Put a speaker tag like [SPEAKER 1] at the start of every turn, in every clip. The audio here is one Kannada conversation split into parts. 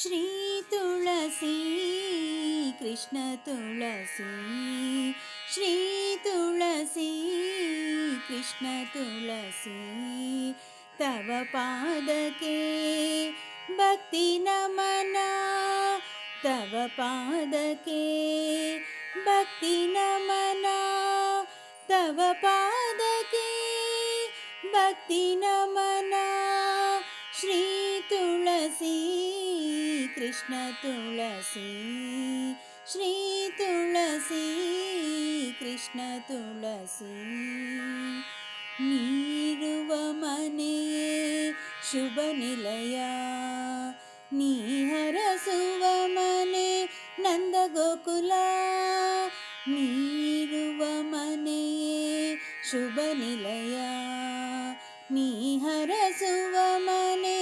[SPEAKER 1] श्रीतुलसी कृष्णतुलसी श्रीतुलसी कृष्णतुलसी तव पादके भक्ति नमना तव पादके भक्ति नमना तव पादके भक्ति नमना श्री कृष्ण तुलसी श्री तुलसी कृष्ण तुलसी नीरुव मने शुभ निलया नीहरसुव मने नंद गोकुला नीरुव मने शुभ निलया नीहरसुव मने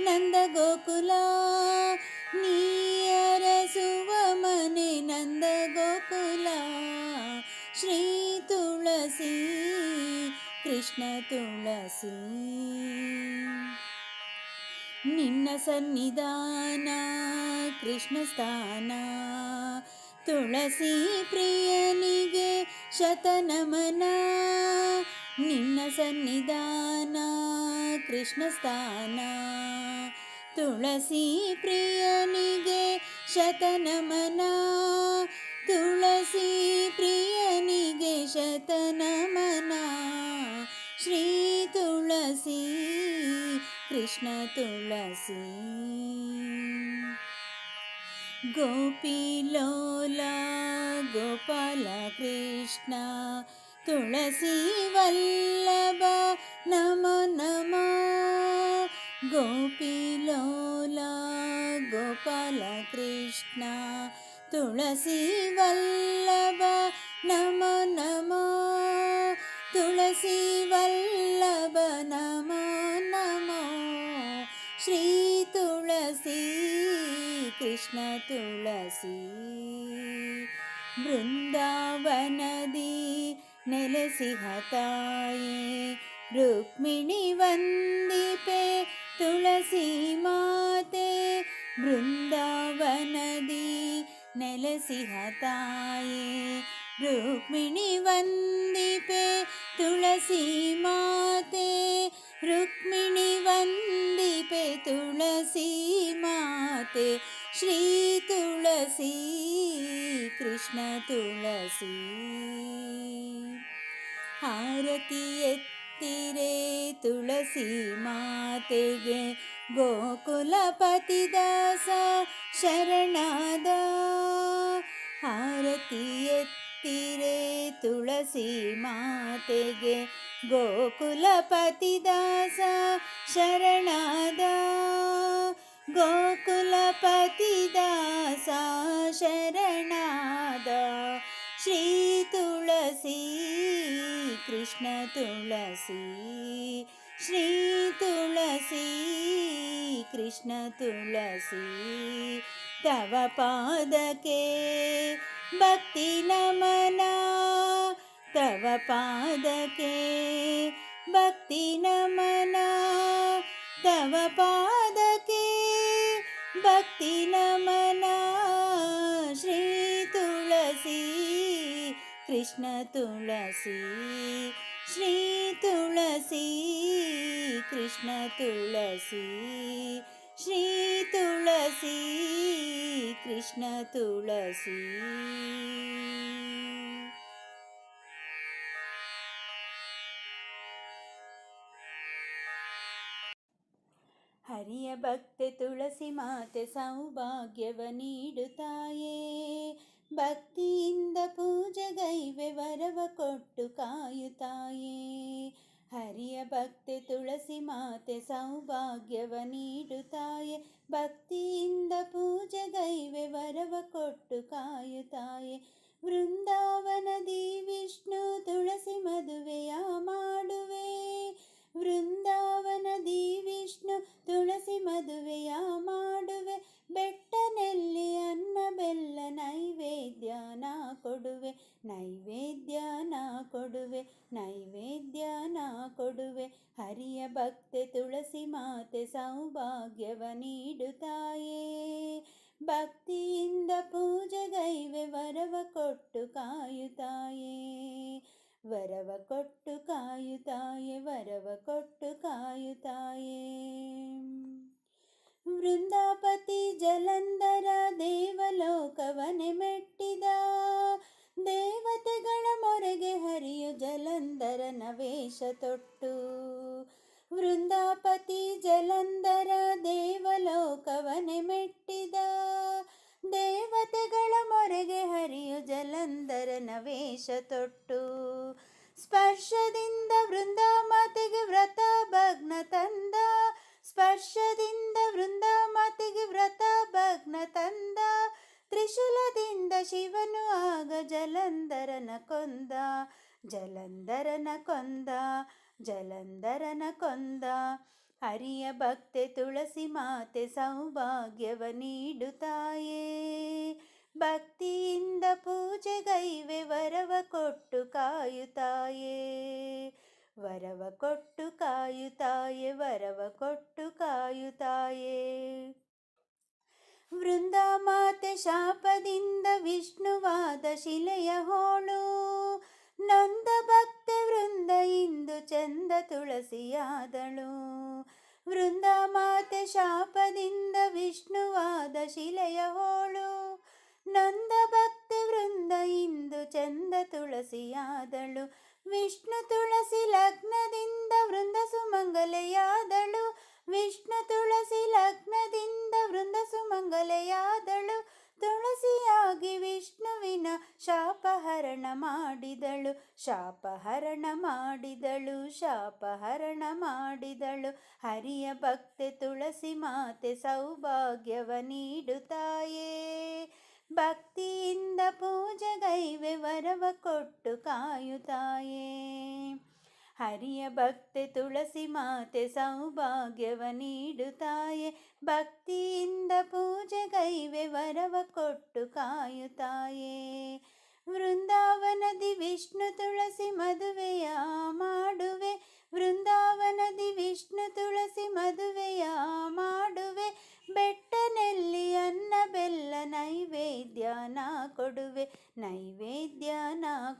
[SPEAKER 1] नंद गोकुला ತುಳಸಿ, ಕೃಷ್ಣ ತುಳಸಿ. ನಿನ್ನ ಸನ್ನಿಧಾನ, ಕೃಷ್ಣ ಸ್ಥಾನ. ತುಳಸಿ ಪ್ರಿಯನಿಗೆ ಶತನಮನ ನಿನ್ನ ಸನ್ನಿಧಾನ, ಕೃಷ್ಣ ಸ್ಥಾನ. ತುಳಸಿ ಪ್ರಿಯನಿಗೆ ಶತನಮನ ತುಳಸಿ ಪ್ರಿಯನಿಗೆ ಶತನಮನ ಶ್ರೀ ತುಳಸಿ ಕೃಷ್ಣ ತುಳಸಿ ಗೋಪಿಲೋಲ ಗೋಪಾಲ ಕೃಷ್ಣ ತುಳಸಿ ವಲ್ಲಭ ನಮೋ ನಮೋ ಗೋಪಿಲೋಲ नमो नमः तुलसीवल्लभ नमो नमः श्रीतुलसी कृष्णतुलसी बृन्दावनदी नेलसिहताये रुक्मिणि वन्दिपे तुलसी माते। वृन्दावनदि नेलसिहताये ನೆಲೆಸಿಹ ತಾಯೇ ರುಕ್ಮಿಣಿ ವಂದಿಪೆ ತುಳಸಿ ಮಾತೆ ಬೃಂದಾವನದಿ ನೆಲೆಸಿಹ ತಾಯೇ ರುಕ್ಮಿಣಿ ವಂದಿಪೆ ತುಳಸಿ ಮಾತೆ ರುಕ್ಮಿಣಿ ವಂದಿಪೆ ತುಳಸಿ ಮಾತೆ ಶ್ರೀ ತುಳಸಿ ಕೃಷ್ಣ ತುಳಸಿ ಆರತಿ ಎತ್ತಿರೆ ತುಳಸಿ ಮಾತೆಗೆ ಗೋಕುಲಪತಿ ದಾಸ ಶರಣಾದ ಆರತಿ ಎತ್ತಿರೆ ತುಳಸಿ ಮಾತೆಗೆ ಗೋಕುಲಪತಿ ದಾಸ ಶರಣಾದ ಗೋಕುಲಪತಿ ದಾಸ ಶರಣಾದ ಶ್ರೀ ತುಳಸಿ ಕೃಷ್ಣ ತುಳಸಿ ಶ್ರೀ ತುಳಸಿ ಕೃಷ್ಣ ತುಳಸಿ ತವ ಪಾದಕ್ಕೆ भक्तिनमना तव पादके। भक्तिनमना तव पादके। भक्तिनमना श्रीतुलसी कृष्णतुलसी श्रीतुलसी कृष्णतुलसी ತುಳಸಿ ಕೃಷ್ಣ ತುಳಸಿ ಶ್ರೀ ತುಳಸಿ ಕೃಷ್ಣ ತುಳಸಿ ಶ್ರೀ ತುಳಸಿ ಕೃಷ್ಣ ತುಳಸಿ ಹರಿಯ ಭಕ್ತೆ ತುಳಸಿ ಮಾತೆ ಸೌಭಾಗ್ಯವ ನೀಡುತ್ತಾಯೇ ಭಕ್ತಿಯಿಂದ ಪೂಜೆಗೈವೆ ವರವ ಕೊಟ್ಟು ಕಾಯುತ್ತಾಯೇ ಹರಿಯ ಭಕ್ತೆ ತುಳಸಿ ಮಾತೆ ಸೌಭಾಗ್ಯವ ನೀಡುತ್ತಾಯೆ ಭಕ್ತಿಯಿಂದ ಪೂಜೆಗೈವೆ ವರವ ಕೊಟ್ಟು ಕಾಯುತ್ತಾಯೆ ವೃಂದಾವನದಿ ವಿಷ್ಣು ತುಳಸಿ ಮದುವೆಯ ಮಾಡುವೆ. ವೃಂದಾವನದಿ ವಿಷ್ಣು ತುಳಸಿ ಮದುವೆಯ ಮಾಡುವೆ. ಬೆಟ್ಟನೆಲ್ಲಿ ಅನ್ನ ಬೆಲ್ಲ ನೈವೇದ್ಯನ ಕೊಡುವೆ. ನೈವೇದ್ಯ ಕೊಡುವೆ. ನೈವೇದ್ಯ ಕೊಡುವೆ ಹರಿಯ ಭಕ್ತೆ ತುಳಸಿ ಮಾತೆ ಸೌಭಾಗ್ಯವ ನೀಡುತ್ತಾಯೇ ಭಕ್ತಿಯಿಂದ ಪೂಜೆಗೈವೆ ವರವ ಕೊಟ್ಟು ಕಾಯುತ್ತಾಯೇ ವರವ ಕೊಟ್ಟು ಕಾಯುತ್ತಾಯೆ ವರವ ಕೊಟ್ಟು ಕಾಯುತ್ತಾಯೇ ವೃಂದಾಪತಿ ಜಲಂಧರ ದೇವಲೋಕವನೆ ಮೆಟ್ಟಿದ ದೇವತೆಗಳ ಮೊರೆಗೆ ಹರಿಯು ಜಲಂಧರನ ನವೇಶ ತೊಟ್ಟು. ವೃಂದಾಪತಿ ಜಲಂಧರ ದೇವಲೋಕವನೆ ಮೆಟ್ಟಿದ. ದೇವತೆಗಳ ಮೊರೆಗೆ ಹರಿಯು ಜಲಂಧರನ ನವೇಶ ತೊಟ್ಟು. ಸ್ಪರ್ಶದಿಂದ ವೃಂದಾಮಾತೆಗೆ ವ್ರತ ಭಗ್ನ ತಂದ. ಸ್ಪರ್ಶದಿಂದ ವೃಂದಾಮಾತೆಗೆ ವ್ರತ ಭಗ್ನ ತಂದ. ತ್ರಿಶೂಲದಿಂದ ಶಿವನು ಆಗ ಜಲಂಧರನ ಕೊಂದ ಜಲಂಧರನ ಕೊಂದ ಜಲಂಧರನ ಕೊಂದ ಹರಿಯ ಭಕ್ತೆ ತುಳಸಿ ಮಾತೆ ಸೌಭಾಗ್ಯವ ನೀಡುತ್ತಾಯೇ ಭಕ್ತಿಯಿಂದ ಪೂಜೆಗೈವೆ ವರವ ಕೊಟ್ಟು ಕಾಯುತ್ತಾಯೇ ವರವ ಕೊಟ್ಟು ಕಾಯುತ್ತಾಯೆ ವರವ ಕೊಟ್ಟು ಕಾಯುತ್ತಾಯೇ ವೃಂದಾಮಾತೆ ಶಾಪದಿಂದ ವಿಷ್ಣುವಾದ ಶಿಲೆಯ ಹೋಳು. ನೊಂದ ಭಕ್ತೆ ವೃಂದ ಇಂದು ಚಂದ ತುಳಸಿಯಾದಳು. ವೃಂದಾಮಾತೆ ಶಾಪದಿಂದ ವಿಷ್ಣುವಾದ ಶಿಲೆಯ ಹೋಳು. ನೊಂದ ಭಕ್ತಿ ವೃಂದ ಇಂದು ಚಂದ ತುಳಸಿಯಾದಳು. ವಿಷ್ಣು ತುಳಸಿ ಲಗ್ನದಿಂದ ವೃಂದ ಸುಮಂಗಲೆಯಾದಳು. ವಿಷ್ಣು ತುಳಸಿ ಲಗ್ನದಿಂದ ವೃಂದ ಸುಮಂಗಲೆಯಾದಳು. ತುಳಸಿಯಾಗಿ ವಿಷ್ಣುವಿನ ಶಾಪಹರಣ ಮಾಡಿದಳು. ಶಾಪಹರಣ ಮಾಡಿದಳು ಶಾಪಹರಣ ಮಾಡಿದಳು. ಹರಿಯ ಭಕ್ತೆ ತುಳಸಿ ಮಾತೆ ಸೌಭಾಗ್ಯವ ನೀಡುತ್ತಾಯೇ. ಭಕ್ತಿಯಿಂದ ಪೂಜೆಗೈವೆ ವರವ ಕೊಟ್ಟು ಕಾಯುತ್ತಾಯೇ. ಹರಿಯ ಭಕ್ತೆ ತುಳಸಿ ಮಾತೆ ಸೌಭಾಗ್ಯವ ನೀಡುತ್ತಾಯೆ ಭಕ್ತಿಯಿಂದ ಪೂಜೆಗೈವೆ ವರವ ಕೊಟ್ಟು ಕಾಯುತ್ತಾಯೇ ವೃಂದಾವನದಿ ವಿಷ್ಣು ತುಳಸಿ ಮದುವೆಯ ಮಾಡುವೆ. ವೃಂದಾವನದಿ ವಿಷ್ಣು ತುಳಸಿ ಮದುವೆಯ ಮಾಡುವೆ. ಬೆಟ್ಟನೆಲ್ಲಿ ಅನ್ನ ಬೆಲ್ಲ ನೈವೇದ್ಯನ ಕೊಡುವೆ. ನೈವೇದ್ಯನ ನಾ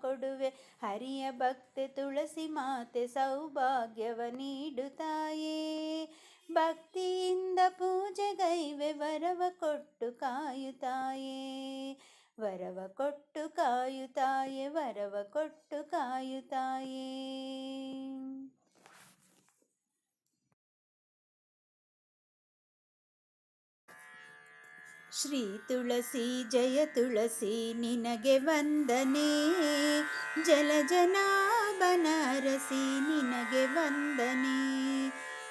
[SPEAKER 1] ಕೊಡುವೆ. ಹರಿಯ ಭಕ್ತೆ ತುಳಸಿ ಮಾತೆ ಸೌಭಾಗ್ಯವ ನೀಡುತ್ತಾಯೇ. ಭಕ್ತಿಯಿಂದ ಪೂಜೆಗೈವೆ ವರವ ಕೊಟ್ಟು ಕಾಯುತ್ತಾಯೇ. ವರವ ಕೊಟ್ಟು ಕಾಯುತ್ತಾಯೇ, ವರವ ಕೊಟ್ಟು ಕಾಯುತ್ತಾಯೇ. ಶ್ರೀ ತುಳಸಿ, ಜಯ ತುಳಸಿ ನಿನಗೆ ವಂದನೆ. ಜಲ ಬನಾರಸಿ ನಿನಗೆ ವಂದನೆ.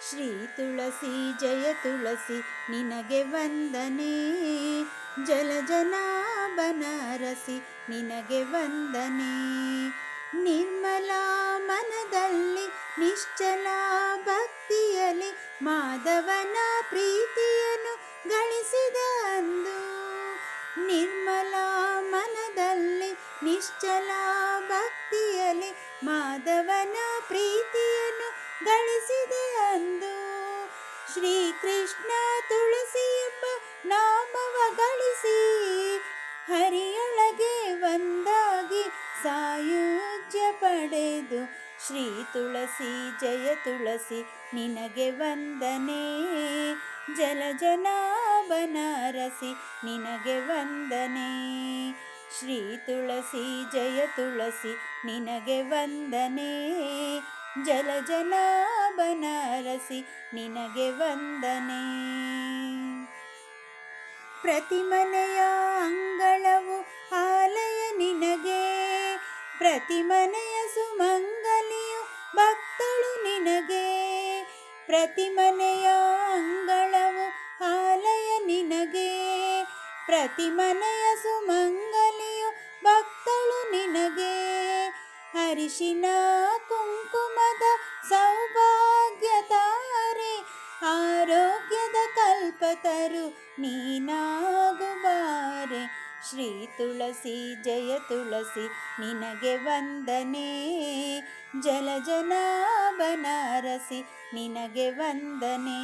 [SPEAKER 1] ಶ್ರೀ ತುಳಸಿ, ಜಯ ತುಳಸಿ ನಿನಗೆ ವಂದನೆ. ಜಲ ಬನಾರಸಿ ನಿನಗೆ ವಂದನೆ. ನಿರ್ಮಲ ಮನದಲ್ಲಿ, ನಿಶ್ಚಲ ಭಕ್ತಿಯಲ್ಲಿ, ಮಾಧವನ ಪ್ರೀತಿಯನ್ನು ಗಳಿಸಿದ ಅಂದು ನಿರ್ಮಲ ಮನದಲ್ಲಿ ನಿಶ್ಚಲ ಭಕ್ತಿಯಲ್ಲಿ ಮಾಧವನ ಪ್ರೀತಿಯನ್ನು ಗಳಿಸಿದೆ ಅಂದು ಶ್ರೀಕೃಷ್ಣ ತುಳಸಿ ಎಂಬ ನಾಮವ ಗಳಿಸಿ ಹರಿಯೊಳಗೆ ಒಂದಾಗಿ ಸಾಯುಜ್ಯ ಪಡೆದು ಶ್ರೀ ತುಳಸಿ ಜಯ ತುಳಸಿ ನಿನಗೆ ವಂದನೆ. ಜಲ ಬನಾರಸಿ ನಿನಗೆ ವಂದನೆ. ಶ್ರೀ ತುಳಸಿ, ಜಯ ತುಳಸಿ ನಿನಗೆ ವಂದನೆ. ಜಲ ಬನಾರಸಿ ನಿನಗೆ ವಂದನೆ. ಪ್ರತಿ ಮನೆಯ ಅಂಗಳವು ಆಲಯ ನಿನಗೆ. ಪ್ರತಿ ಮನೆಯ ಸುಮಂಗಲಿಯು ಭಕ್ತಳು ನಿನಗೆ. ಪ್ರತಿ ಮನೆಯ ಪ್ರತಿ ಮನೆಯ ಸುಮಂಗಲಿಯು ಭಕ್ತಳು ನಿನಗೆ ಹರಿಶಿನ ಕುಂಕುಮದ ಸೌಭಾಗ್ಯ ತಾರೆ ಆರೋಗ್ಯದ ಕಲ್ಪತರು ನೀನಾಗುಬಾರೆ ಶ್ರೀ ತುಳಸಿ ಜಯ ತುಳಸಿ ನಿನಗೆ ವಂದನೆ ಜಲಜನಾಭನಾರಸಿ ನಿನಗೆ ವಂದನೆ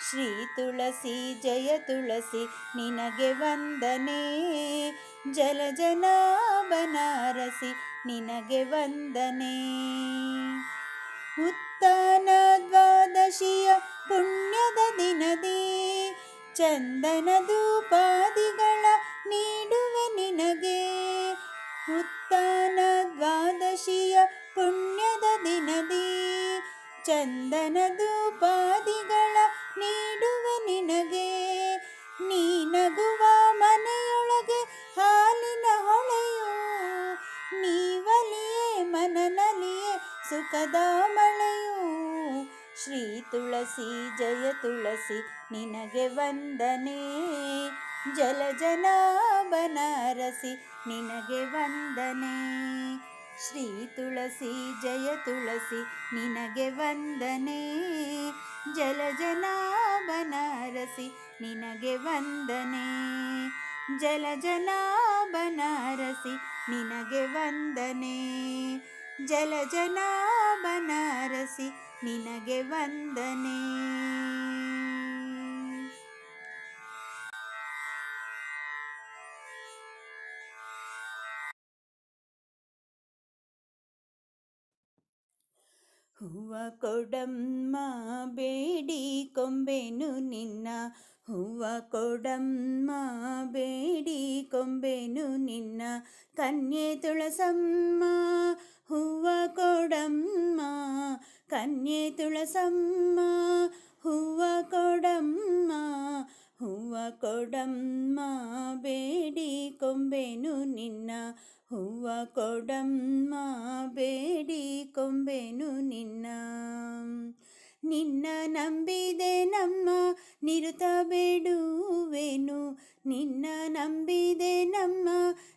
[SPEAKER 1] ಶ್ರೀ ತುಳಸಿ, ಜಯ ತುಳಸಿ ನಿನಗೆ ವಂದನೆ. ಜಲಜನಾಭನಾರಸಿ ನಿನಗೆ ವಂದನೆ. ಉತ್ತಾನ ದ್ವಾದಶಿಯ ಪುಣ್ಯದ ದಿನದಿ, ಚಂದನ ಧೂಪಾದಿಗಳ ನೀಡುವೆ ನಿನಗೆ. ಉತ್ತಾನ ದ್ವಾದಶಿಯ ಪುಣ್ಯದ ದಿನದಿ, ಚಂದನ ಧೂಪಾದಿಗಳ ನೀಡುವೆ ನಿನಗೆ ನೀನಗುವ ಮನೆಯೊಳಗೆ ಹಾಲಿನ ಹೊಳೆಯು. ನೀವಲಿಯೇ ಮನನಲಿಯೇ ಸುಖದ ಮಳೆಯು. ಶ್ರೀ ತುಳಸಿ, ಜಯ ತುಳಸಿ, ನಿನಗೆ ವಂದನೆ. ಜಲಜನಾಭನಾರಸಿ ನಿನಗೆ ವಂದನೆ. ಶ್ರೀ ತುಳಸಿ ಜಯ ತುಳಸಿ ನಿನಗೆ ವಂದನೆ ಜಲಜನಾಭನಾರಸಿ ನಿನಗೆ ವಂದನೆ ಜಲಜನಾಭನಾರಸಿ ನಿನಗೆ ವಂದನೆ ಜಲಜನಾಭನಾರಸಿ ನಿನಗೆ ವಂದನೆ ಹೂವ ಕೊಡಮ್ಮ ಬೇಡಿ ಕೊಂಬೆನು ನಿನ್ನ ಹೂವ ಕೊಡಮ್ಮ ಬೇಡಿ ಕೊಂಬೆನು ನಿನ್ನ ಕನ್ಯೆ ತುಳಸಮ್ಮ ಹೂವ ಕೊಡಮ್ಮ ಕನ್ಯೆ ತುಳಸಮ್ಮ ಹೂವ ಕೊಡಮ್ಮ ಹೂವ ಕೊಡಮ್ಮ ಬೇಡಿ ಕೊಂಬೆನು ನಿನ್ನ ಹೂವ ಕೊಡಮ್ಮ ಬೇಡಿ ಕೊಂಬೆನು ನಿನ್ನ ನಿನ್ನ ನಂಬಿದೆ ನಮ್ಮ ನಿರುತ ಬೇಡುವೆನು ನಿನ್ನ ನಂಬಿದೆ ನಮ್ಮ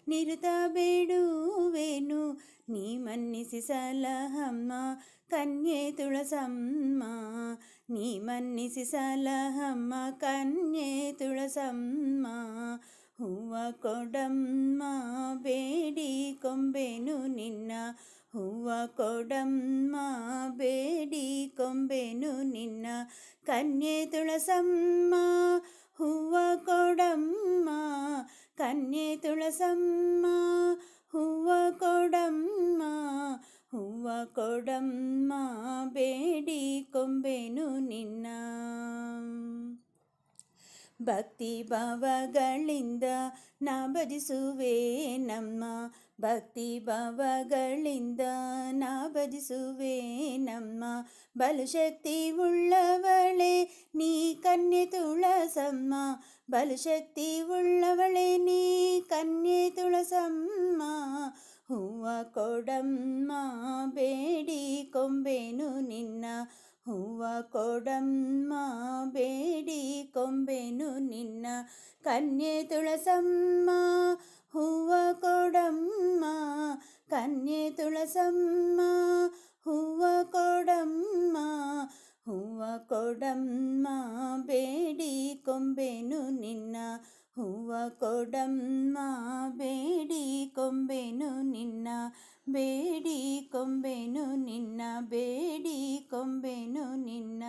[SPEAKER 1] ನಿರುತ ಬೇಡುವೆನು ನೀ ಮನ್ನಿಸಿ ಸಲಹಮ್ಮ ಕನ್ಯೆ ತುಳಸಮ್ಮ ನೀ ಮನ್ನಿಸಿ ಸಲಹಮ್ಮ ಕನ್ಯೆ ತುಳಸಮ್ಮ ಹೂವ ಕೊಡಮ್ಮ ಬೇಡಿ ಕೊಂಬೆನು ನಿನ್ನ ಹೂವ ಕೊಡಮ್ಮ ಬೇಡಿ ಕೊಂಬೆನು ನಿನ್ನ ಕನ್ಯೆ ತುಳಸಮ್ಮ ಹೂವ ಕೊಡಮ್ಮ ಕನ್ಯೆ ತುಳಸಮ್ಮ ಹೂವ ಕೊಡಮ್ಮ ಹೂವ ಕೊಡಮ್ಮ ಭಕ್ತಿ ಭಾವಗಳಿಂದ ನಾ ಭಜಿಸುವೆ ನಮ್ಮ. ಭಕ್ತಿ ಭಾವಗಳಿಂದ ನಾ ಭಜಿಸುವೆ ನಮ್ಮ. ಬಲಶಕ್ತಿ ಉಳ್ಳವಳೆ, ನೀ ಕನ್ಯೆ ತುಳಸಮ್ಮ. ಬಲಶಕ್ತಿ ಉಳ್ಳವಳೆ, ನೀ ಕನ್ಯೆ ತುಳಸಮ್ಮ. ಹೂವ ಕೊಡಮ್ಮ, ಬೇಡಿ ಕೊಂಬೆನು ನಿನ್ನ. ಹೂವ ಕೊಡಮ್ಮ ಬೇಡಿ ಕೊಂಬೆನು ನಿನ್ನ ಕನ್ಯೆ ತುಳಸಮ್ಮ ಹೂವ ಕೊಡಮ್ಮ ಕನ್ಯೆ ತುಳಸಮ್ಮ ಹೂವ ಕೊಡಮ್ಮ ಹೂವ ಕೊಡಮ್ಮ ಬೇಡಿ ಕೊಂಬೆನು ನಿನ್ನ ಹೂವ ಕೊಡಮ್ಮ ಬೇಡಿ ಕೊಂಬೆನು ನಿನ್ನ ಬೇಡಿ ಕೊಂಬೆನು ನಿನ್ನ ಬೇಡಿ ಕೊಂಬೆನು ನಿನ್ನ.